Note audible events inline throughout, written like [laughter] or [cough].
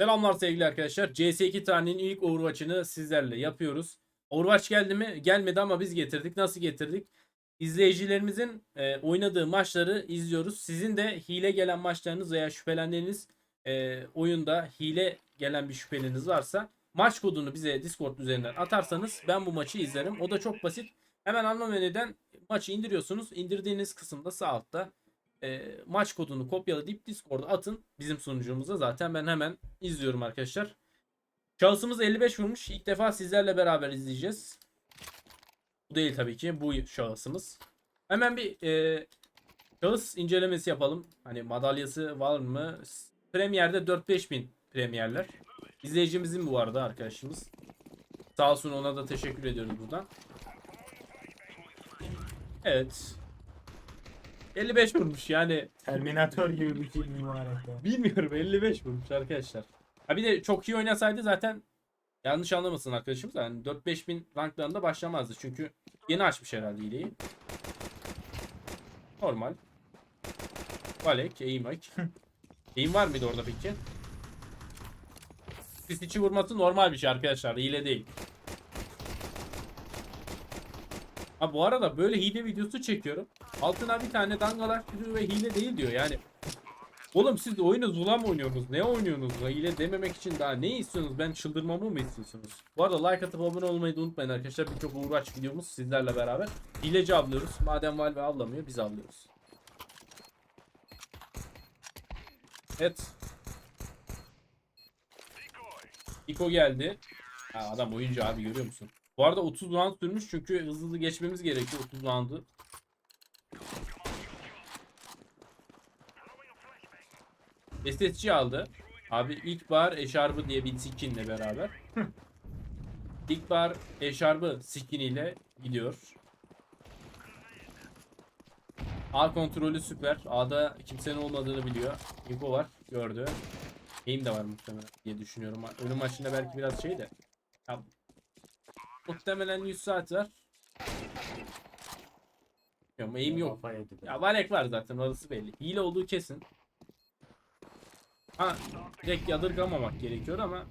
Selamlar sevgili arkadaşlar. CS2 tarihinin ilk Overwatch'ını sizlerle yapıyoruz. Overwatch geldi mi? Gelmedi ama biz getirdik. Nasıl getirdik? İzleyicilerimizin e, oynadığı maçları izliyoruz. Sizin de hile gelen maçlarınız veya şüphelendiğiniz e, oyunda hile gelen bir şüpheliniz varsa maç kodunu bize Discord üzerinden atarsanız ben bu maçı izlerim. O da çok basit. Hemen ana menüden maçı indiriyorsunuz. İndirdiğiniz kısımda sağ altta e, maç kodunu kopyalayıp Discord'a atın bizim sunucumuza. Zaten ben hemen izliyorum arkadaşlar. Şahısımız 55 vurmuş. İlk defa sizlerle beraber izleyeceğiz. Bu değil tabii ki. Bu şahısımız. Hemen bir e, şahıs incelemesi yapalım. Hani madalyası var mı? Premier'de 4-5 bin premierler. İzleyicimizin bu arada arkadaşımız. Sağ olsun ona da teşekkür ediyoruz buradan. Evet. 55 vurmuş yani. Terminator gibi bir film mübarek ya. Bilmiyorum 55 vurmuş arkadaşlar. Ha bir de çok iyi oynasaydı zaten yanlış anlamasın arkadaşımız. Yani 4-5 bin ranklarında başlamazdı. Çünkü yeni açmış herhalde hileyi. Normal. Valek, eğimek. [laughs] Eğim var mıydı orada peki? Pis içi vurması normal bir şey arkadaşlar. Hile değil. Ha bu arada böyle hile videosu çekiyorum. Altına bir tane dangalak diyor ve hile değil diyor. Yani Oğlum siz oyunu Zula mı oynuyorsunuz? Ne oynuyorsunuz? Hile dememek için daha ne istiyorsunuz? Ben çıldırmamı mı istiyorsunuz? Bu arada like atıp abone olmayı da unutmayın arkadaşlar. Birçok uğraş videomuz sizlerle beraber. Hileci avlıyoruz. Madem Valve avlamıyor biz avlıyoruz. Evet. Iko geldi. Ha, adam oyuncu abi görüyor musun? Bu arada 30 round sürmüş çünkü hızlı hızlı geçmemiz gerekiyor 30 roundu. SSC aldı. Abi ilk bar eşarbı diye bir skinle beraber. [laughs] ilk bar eşarbı skiniyle gidiyor. A kontrolü süper. A'da kimsenin olmadığını biliyor. Info var. Gördü. Aim de var muhtemelen diye düşünüyorum. Ölüm maçında belki biraz şey de. Ya, muhtemelen 100 saat var. Yok aim yok. Ya Valek var zaten orası belli. Hile olduğu kesin. Ha direkt yadırgamamak gerekiyor ama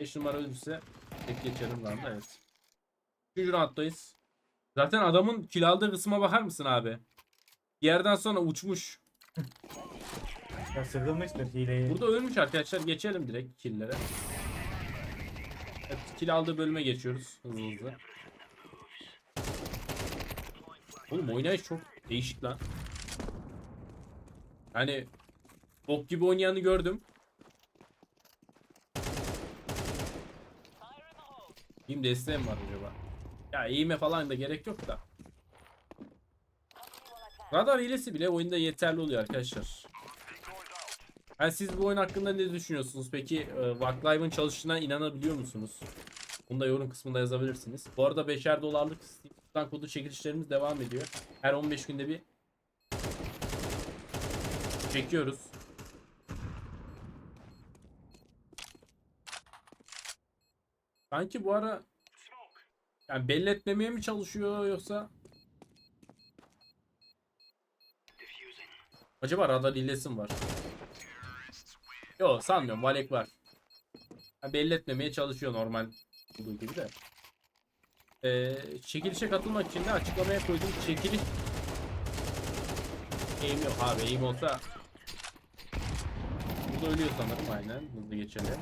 5 numara ölürse tek geçerim lan da evet. 3. rounddayız. Zaten adamın kill aldığı kısma bakar mısın abi? Bir yerden sonra uçmuş. Ya sıkılmıştır hileyi. Burada ölmüş arkadaşlar. Geçelim direkt killlere. Evet, kill aldığı bölüme geçiyoruz hızlı hızlı. Oğlum oynayış çok değişik lan. Yani bok gibi oynayanı gördüm. Kim desteğim var acaba? Ya eğime falan da gerek yok da. Radar hilesi bile oyunda yeterli oluyor arkadaşlar. Yani siz bu oyun hakkında ne düşünüyorsunuz? Peki e, Vaklive'ın çalıştığına inanabiliyor musunuz? Bunu da yorum kısmında yazabilirsiniz. Bu arada 5'er dolarlık Steam kodu çekilişlerimiz devam ediyor. Her 15 günde bir çekiyoruz. Sanki bu ara yani belli etmemeye mi çalışıyor yoksa Acaba radar hilesi mi var? Yok sanmıyorum. Valek var. Ha, belli etmemeye çalışıyor normal olduğu gibi de. Ee, çekilişe katılmak için de açıklamaya koyduğum çekiliş Aim yok abi aim olsa Burada ölüyor sanırım aynen hızlı geçelim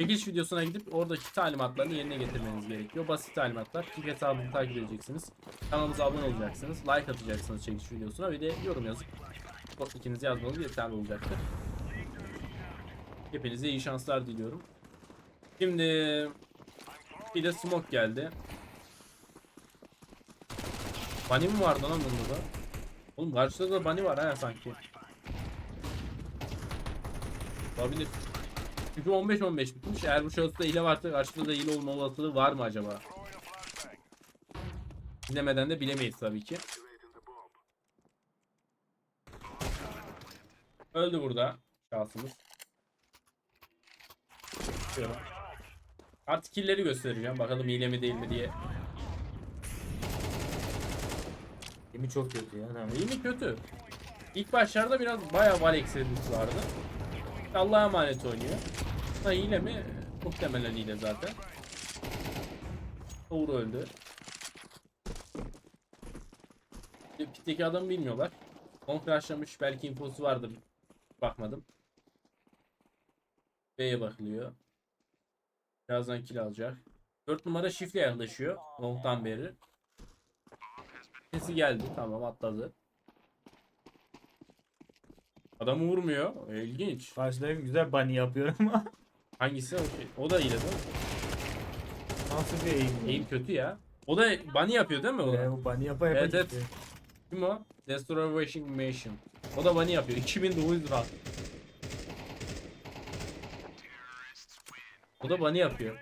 Çekiliş videosuna gidip oradaki talimatlarını yerine getirmeniz gerekiyor. Basit talimatlar. Kick hesabını takip edeceksiniz. Kanalımıza abone olacaksınız. Like atacaksınız çekiliş videosuna ve de yorum yazıp kod ikinizi yazmanız yeterli olacaktır. Hepinize iyi şanslar diliyorum. Şimdi bir de smoke geldi. Bunny mi vardı lan bunda da? Oğlum karşıda da bunny var ha sanki. Olabilir. Çünkü 15-15 bitmiş. Eğer bu şahısta hile varsa karşıda da hile olma olasılığı var mı acaba? Bilemeden de bilemeyiz tabii ki. Öldü burada şahsımız. Artık killleri göstereceğim. Bakalım hile mi değil mi diye. Gemi çok kötü ya. Tamam. İyi mi kötü? İlk başlarda biraz bayağı var eksilmiş vardı. Allah'a emanet oynuyor. Ha hile mi? Muhtemelen hile zaten. Doğru öldü. Pitteki adamı bilmiyorlar. On crashlamış belki infosu vardır. Bakmadım. B'ye bakılıyor. Birazdan kill alacak. 4 numara şifle yaklaşıyor. Long'dan beri. Sesi geldi. Tamam atladı. Adamı vurmuyor. İlginç. Karşıdaki güzel bunny yapıyor ama. [laughs] Hangisi? O, şey- o da hile değil mi? Nasıl bir eğim? Aim kötü ya. O da bunny yapıyor değil mi o? Ee, o bunny yapa yapa Evet, evet. gitti. Kim o? Destroy Washing Machine. O da bunny yapıyor. [laughs] 2900 lira. O da bunny yapıyor.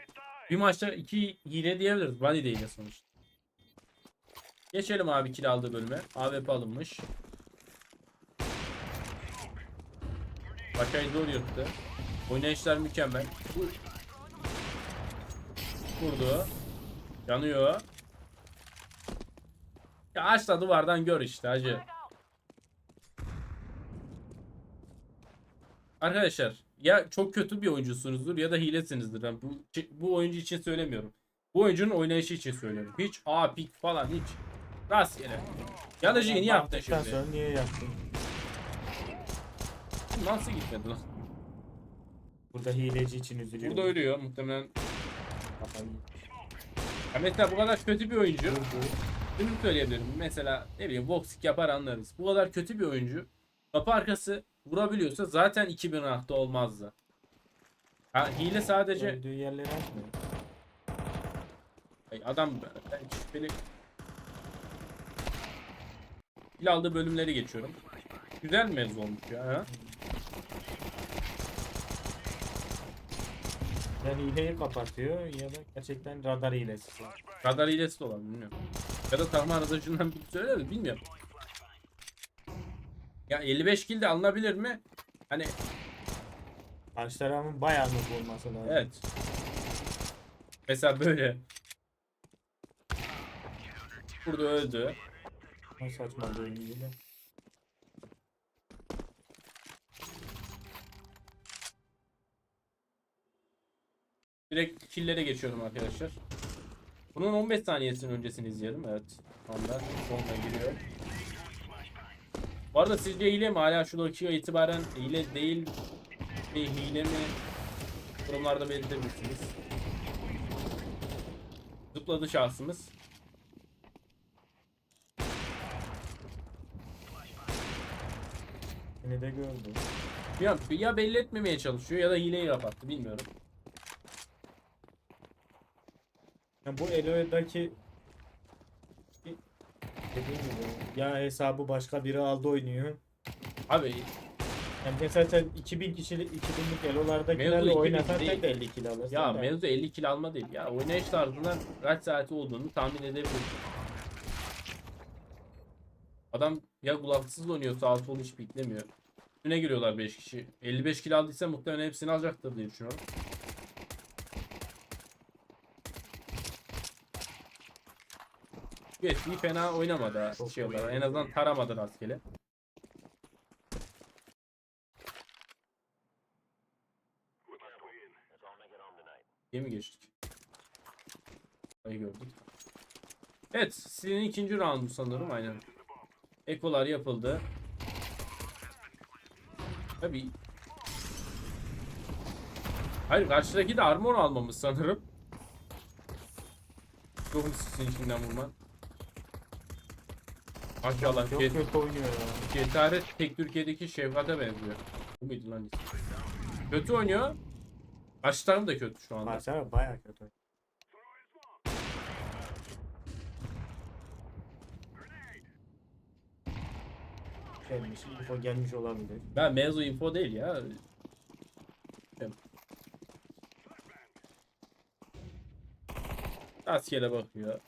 Bir maçta iki hile diyebiliriz. Bunny de hile sonuçta. Geçelim abi kill aldığı bölüme. AWP alınmış. Bakayı zor yırttı. Oynayışlar mükemmel. Vurdu. Yanıyor. Ya aç da duvardan gör işte hacı. Arkadaşlar ya çok kötü bir oyuncusunuzdur ya da hilesinizdir. Ben bu, bu oyuncu için söylemiyorum. Bu oyuncunun oynayışı için söylüyorum. Hiç A pik falan hiç. Rastgele. Yanıcıyı niye yaptın şimdi? sonra niye yaptın? Nasıl gitmedi lan? Burada hileci için üzülüyorum. Burada ölüyor muhtemelen. Ya mesela bu kadar kötü bir oyuncu. Şunu söyleyebilirim. Mesela ne bileyim boxing yapar anlarız. Bu kadar kötü bir oyuncu. Kapı arkası vurabiliyorsa zaten 2000 rankta olmazdı. Ha, hile sadece Öldüğü yerleri açmıyor. Ay, adam ben şüpheli Hile aldığı bölümleri geçiyorum. Güzel mevzu olmuş ya. Ha? Yani hileyi kapatıyor ya da gerçekten radar hilesi. Radar hilesi de olabilir bilmiyorum. Ya da takma aracından bir söyler de bilmiyorum. Ya 55 kill de alınabilir mi? Hani Karşı tarafın bayağı noob olması lazım. evet. Mesela böyle. Burada öldü. Ne saçma bir oyun gibi. Direkt killere geçiyorum arkadaşlar. Bunun 15 saniyesinin öncesini izleyelim. Evet. Onlar sonuna giriyor. Bu arada sizce hile mi? Hala şu dakika itibaren hile değil bir hile mi? Yorumlarda belirtebilirsiniz. Zıpladı şahsımız. Seni de gördü. Ya, ya belli etmemeye çalışıyor ya da hileyi kapattı bilmiyorum. Ya bu Elo'daki dediğim gibi ya hesabı başka biri aldı oynuyor. Abi Yani mesela sen 2000 kişilik 2000'lik Elo'lardakilerle Mevzu 2000 oynasan değil. tek de 50 kilo alırsın. ya da. mevzu 50 kill alma değil. Ya oynayış tarzından kaç saati olduğunu tahmin edebilirim. Adam ya kulaksız oynuyor sağa sola hiç beklemiyor. Üstüne giriyorlar 5 kişi. 55 kill aldıysa muhtemelen hepsini alacaktır diye düşünüyorum. USB'yi fena oynamadı ha, şey olarak. En azından taramadı rastgele. Diye mi geçtik? Ayı gördük. Evet, sizin ikinci roundu sanırım aynen. Ekolar yapıldı. Tabii. Hayır, karşıdaki de armor almamız sanırım. Çok sizin içinden vurman. Maşallah. Çok kötü oynuyor ya. Cesaret tek Türkiye'deki Şevkat'e benziyor. Bu muydu lan ismi? Kötü oynuyor. Taraf da kötü şu anda. Barcelona bayağı kötü. Gelmiş, info gelmiş olabilir. Ben mevzu info değil ya. Rastgele bakıyor.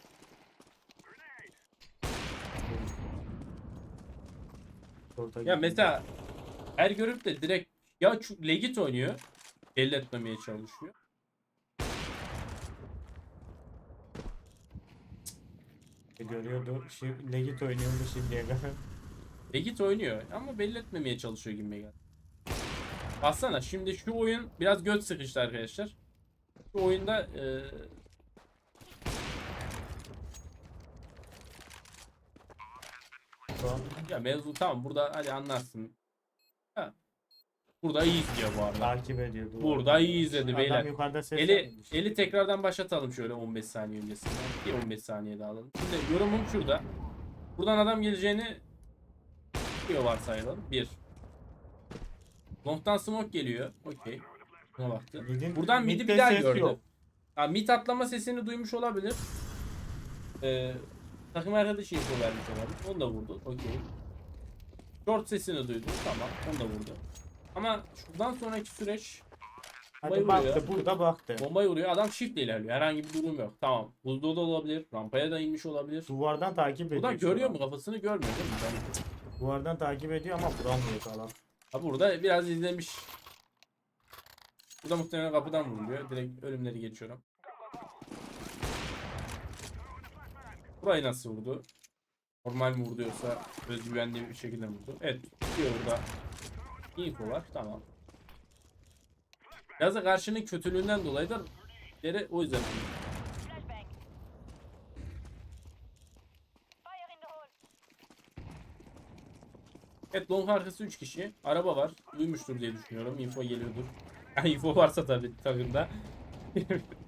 Orta Ya gidiyor. mesela her görüp de direkt ya şu legit oynuyor. Belli etmemeye çalışıyor. görüyordu. Şimdi legit oynuyordu şimdiye kadar. Egit oynuyor ama belli etmemeye çalışıyor gibi geldi. Baksana şimdi şu oyun biraz göt sıkıştı arkadaşlar. Şu oyunda e, Ya mevzu tamam burada hadi anlarsın. Ha. Burada iyi izliyor bu arada. takip ediyor. bu Burada iyi izledi Adam beyler. yukarıda ses Eli yapmış. eli tekrardan başlatalım şöyle 15 saniye öncesinden. Bir 15 saniye daha alalım. Şimdi yorumum şurada. Buradan adam geleceğini diyor varsayalım. Bir. Long'dan smoke geliyor. Okey. Buna baktı. Mid'in- Buradan midi mid'de bir daha ses gördü. yok. Ha, mid atlama sesini duymuş olabilir. Ee, takım arkadaşı info vermiş olabilir. Onu da vurdu. Okey. Short sesini duydu. Tamam. Onu da vurdu. Ama şuradan sonraki süreç Hadi Bayılıyor baktı burada baktı. Bombayı vuruyor. Adam shift ilerliyor. Herhangi bir durum yok. Tamam. Buzda da olabilir. Rampaya da inmiş olabilir. Duvardan takip ediyor. Buradan şu görüyor an. mu? Kafasını görmüyor değil mi? Ben- Duvardan takip ediyor ama vuramıyor falan. Ha burada biraz izlemiş. Bu da muhtemelen kapıdan vuruluyor. Direkt ölümleri geçiyorum. Burayı nasıl vurdu? Normal mi vurdu yoksa özgüvenli bir şekilde vurdu? Evet. Diyor burada. Info var. Tamam. Biraz da karşının kötülüğünden dolayı da yere o yüzden. Evet long arkası 3 kişi. Araba var. Duymuştur diye düşünüyorum. Info geliyordur. Yani [laughs] info varsa tabii takımda. [laughs]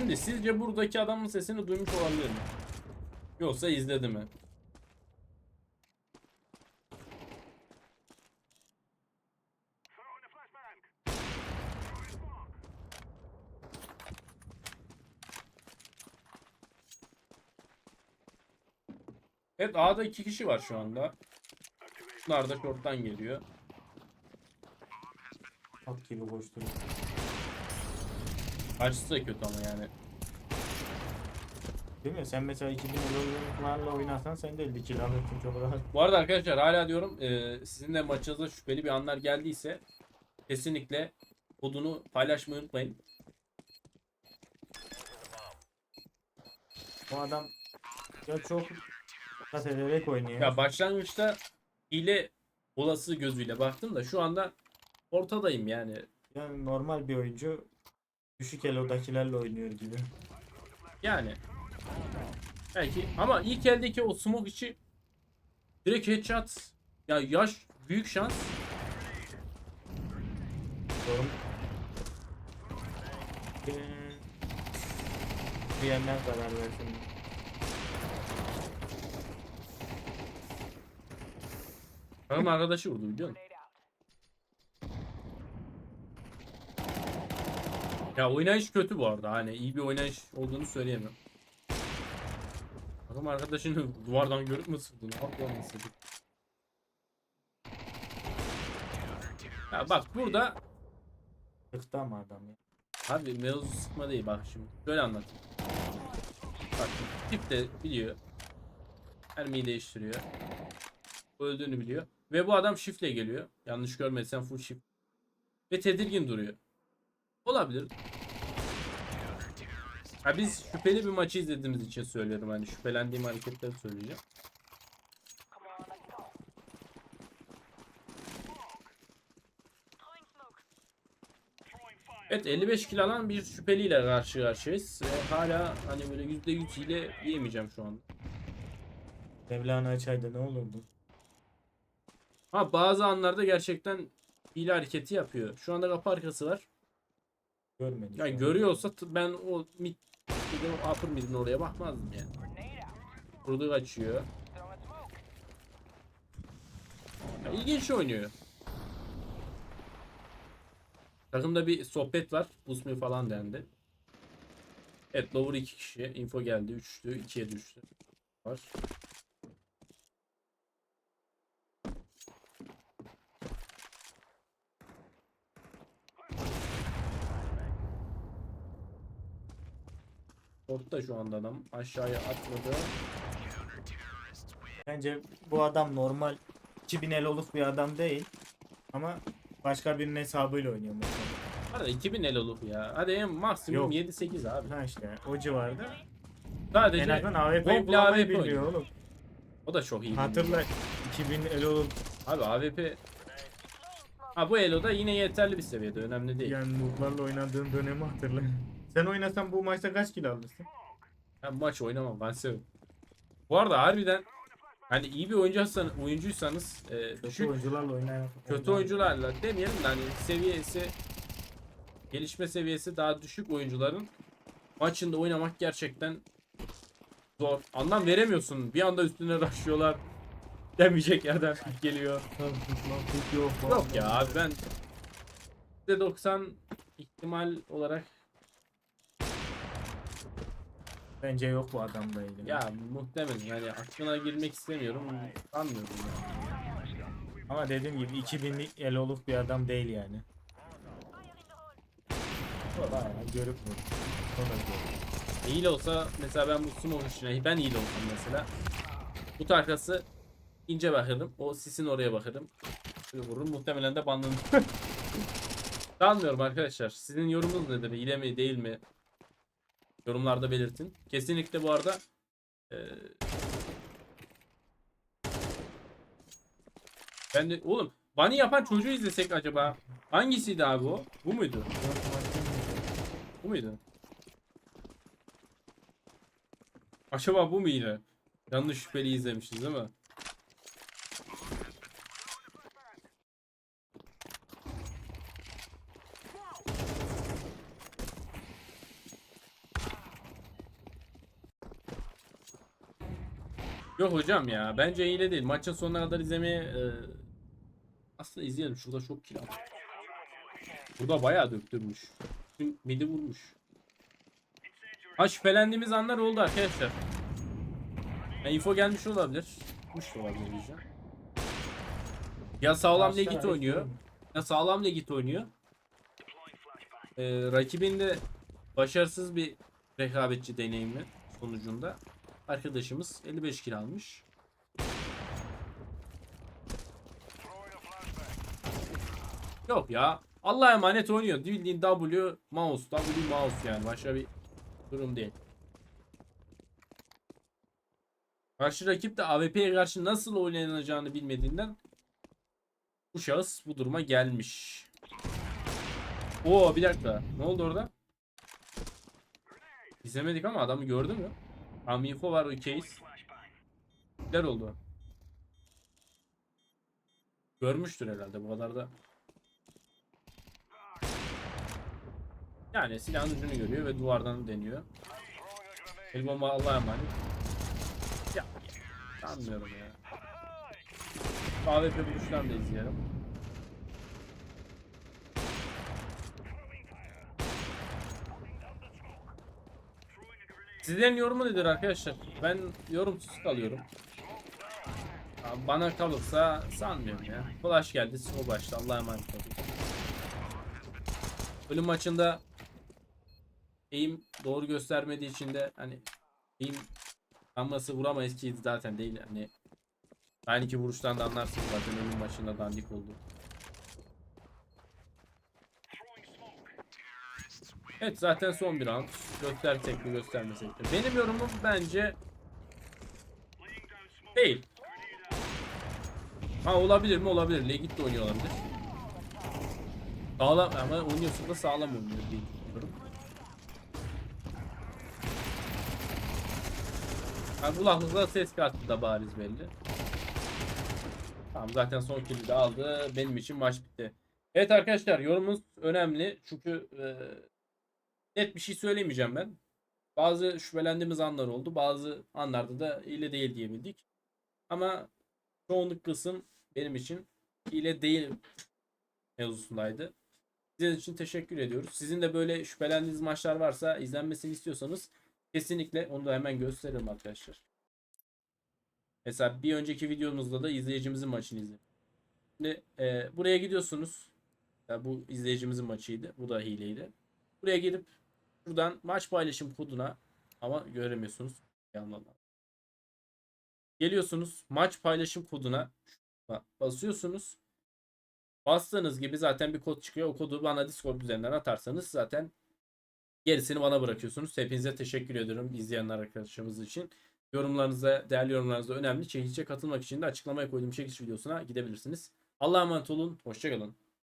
Şimdi sizce buradaki adamın sesini duymuş olabilir mi? Yoksa izledi mi? Evet A'da iki kişi var şu anda. Bunlar da short'tan geliyor. At gibi koşturuyor. Açısı da kötü ama yani. Değil mi? Sen mesela 2000 oyunlarla oynarsan sen de 50 kill alırsın çok rahat. Bu arada arkadaşlar hala diyorum e, sizin de maçınıza şüpheli bir anlar geldiyse kesinlikle kodunu paylaşmayı unutmayın. Bu adam ya çok dikkat ederek oynuyor. Ya başlangıçta hile olası gözüyle baktım da şu anda ortadayım yani. Yani normal bir oyuncu düşük elodakilerle oynuyor gibi. Yani belki ama ilk eldeki o smoke içi direkt headshot ya yaş büyük şans. Sorun. Diyenler karar versin. Takım arkadaşı vurdu biliyor musun? Ya oynayış kötü bu arada. Hani iyi bir oynayış olduğunu söyleyemem. Takım arkadaşını duvardan görüp mü? Haklı mı sıktın? Ya bak burada Sıktı ama adam ya. abi mevzu sıkma değil bak şimdi. Böyle anlatayım. Bak tip de biliyor. Mermiyi değiştiriyor. Öldüğünü biliyor. Ve bu adam shift'le geliyor. Yanlış görmediysen full shift. Ve tedirgin duruyor. Olabilir. Ha biz şüpheli bir maçı izlediğimiz için söylüyorum. Hani şüphelendiğim hareketleri söyleyeceğim. Evet 55 kilo alan bir şüpheliyle karşı karşıyayız. Ve hala hani böyle %100 hile diyemeyeceğim şu an. Mevlana açaydı ne olurdu? Ha bazı anlarda gerçekten hile hareketi yapıyor. Şu anda kapı arkası var. Görmedik. Yani şu an. görüyorsa ben o mid bir de o upper mid'in oraya bakmazdım yani. Burada smoke. Ya ilginç oynuyor. Takımda bir sohbet var. Me falan dendi. Evet lower 2 kişi. Info geldi. 3'tü. 2'ye düştü. Var. Orta şu anda adam. Aşağıya atladı. Bence bu adam normal 2000 eloluk bir adam değil. Ama başka birinin hesabıyla oynuyor mesela. Arada 2000 el olur ya. Hadi en maksimum Yok. 7-8 abi. Ha işte o civarda. En Sadece azından AWP'yi komple AWP biliyor oynuyor. oğlum. o da çok iyi. Hatırla 2000 Elol'un Abi AWP Ha bu Elo'da yine yeterli bir seviyede. Önemli değil. yani nooblarla oynadığın dönemi hatırla. Sen oynasan bu maçta kaç kill alırsın? Ben maç oynamam ben seviyorum. Bu arada harbiden hani iyi bir oyuncuysanız, oyuncuysanız e, Kötü düşük oyuncularla oynayan. kötü oyuncularla demeyelim de hani seviyesi gelişme seviyesi daha düşük oyuncuların maçında oynamak gerçekten zor. Anlam veremiyorsun. Bir anda üstüne rushlıyorlar. Demeyecek yerden geliyor. Yok ya abi ben %90 ihtimal olarak Bence yok bu adamda ilgili. ya muhtemelen yani aklına girmek istemiyorum. Sanmıyorum ya. Ama dediğim gibi 2000'lik Elol'luk bir adam değil yani. Bayağı görüp mü? O da görüp. İyi olsa mesela ben bu sumo işine ben iyi olsam mesela bu tarkası ince bakarım. O sisin oraya bakarım. Şöyle vururum. Muhtemelen de banlanır. Sanmıyorum [laughs] arkadaşlar. Sizin yorumunuz nedir? İyi mi değil mi? Yorumlarda belirtin. Kesinlikle bu arada eee ben de oğlum Bunny yapan çocuğu izlesek acaba hangisiydi abi o? Bu muydu? Bu muydu? Acaba bu mu yine? Yanlış şüpheli izlemişiz değil mi? Yok hocam ya. Bence hile değil. Maçın sonuna kadar izlemeye e, aslında izleyelim. Şurada çok kill aldı. Burada bayağı döktürmüş. Tüm midi vurmuş. Ha şüphelendiğimiz anlar oldu arkadaşlar. Ya, info gelmiş olabilir. Kuş da olabilir diyeceğim. Ya sağlam legit oynuyor. Ya sağlam legit oynuyor. Ee, rakibinde başarısız bir rekabetçi deneyimi sonucunda arkadaşımız 55 kill almış. Yok ya. Allah'a emanet oynuyor. Bildiğin W mouse. W mouse yani. Başka bir durum değil. Karşı rakip de AWP'ye karşı nasıl oynanacağını bilmediğinden bu şahıs bu duruma gelmiş. Oo bir dakika. Ne oldu orada? İzlemedik ama adamı gördün mü? Tam info var o case. Neler oldu? Görmüştür herhalde bu kadar da. Yani silahın ucunu görüyor ve duvardan deniyor. El bomba Allah'a emanet. Ya sanmıyorum ya. AWP buluşlarını da izleyelim. Sizlerin yorumu nedir arkadaşlar? Ben yorumsuz kalıyorum. Bana kalırsa sanmıyorum ya. Flash geldi, o başta. Allah'a emanet olun. Ölüm maçında eğim doğru göstermediği için de hani eğim Amması vuramayız ki zaten değil hani aynı iki vuruştan da anlarsınız zaten ölüm maçında dandik oldu. Evet zaten son bir round. Göstersek mi göstermesek mi? Benim yorumum bence değil. Ha olabilir mi? Olabilir. Legit de oynuyor olabilir. Sağlam ama oynuyorsa da sağlam oynuyor diye düşünüyorum. Ha, kulaklıkta ses kartı da bariz belli. Tamam zaten son kill'i de aldı. Benim için maç bitti. Evet arkadaşlar yorumunuz önemli. Çünkü e, net bir şey söylemeyeceğim ben. Bazı şüphelendiğimiz anlar oldu. Bazı anlarda da hile değil diyebildik. Ama çoğunluk kısım benim için hile değil mevzusundaydı. Sizin için teşekkür ediyoruz. Sizin de böyle şüphelendiğiniz maçlar varsa izlenmesini istiyorsanız kesinlikle onu da hemen gösteririm arkadaşlar. Mesela bir önceki videomuzda da izleyicimizin maçını izledim. Şimdi e, buraya gidiyorsunuz. Ya bu izleyicimizin maçıydı. Bu da hileydi. Buraya gidip şuradan maç paylaşım koduna ama göremiyorsunuz. Yanlarına. Geliyorsunuz maç paylaşım koduna basıyorsunuz. Bastığınız gibi zaten bir kod çıkıyor. O kodu bana Discord üzerinden atarsanız zaten gerisini bana bırakıyorsunuz. Hepinize teşekkür ediyorum izleyenler arkadaşlarımız için. Yorumlarınıza, değerli yorumlarınız da önemli. Çekilişe katılmak için de açıklamaya koyduğum çekiliş videosuna gidebilirsiniz. Allah'a emanet olun. Hoşçakalın.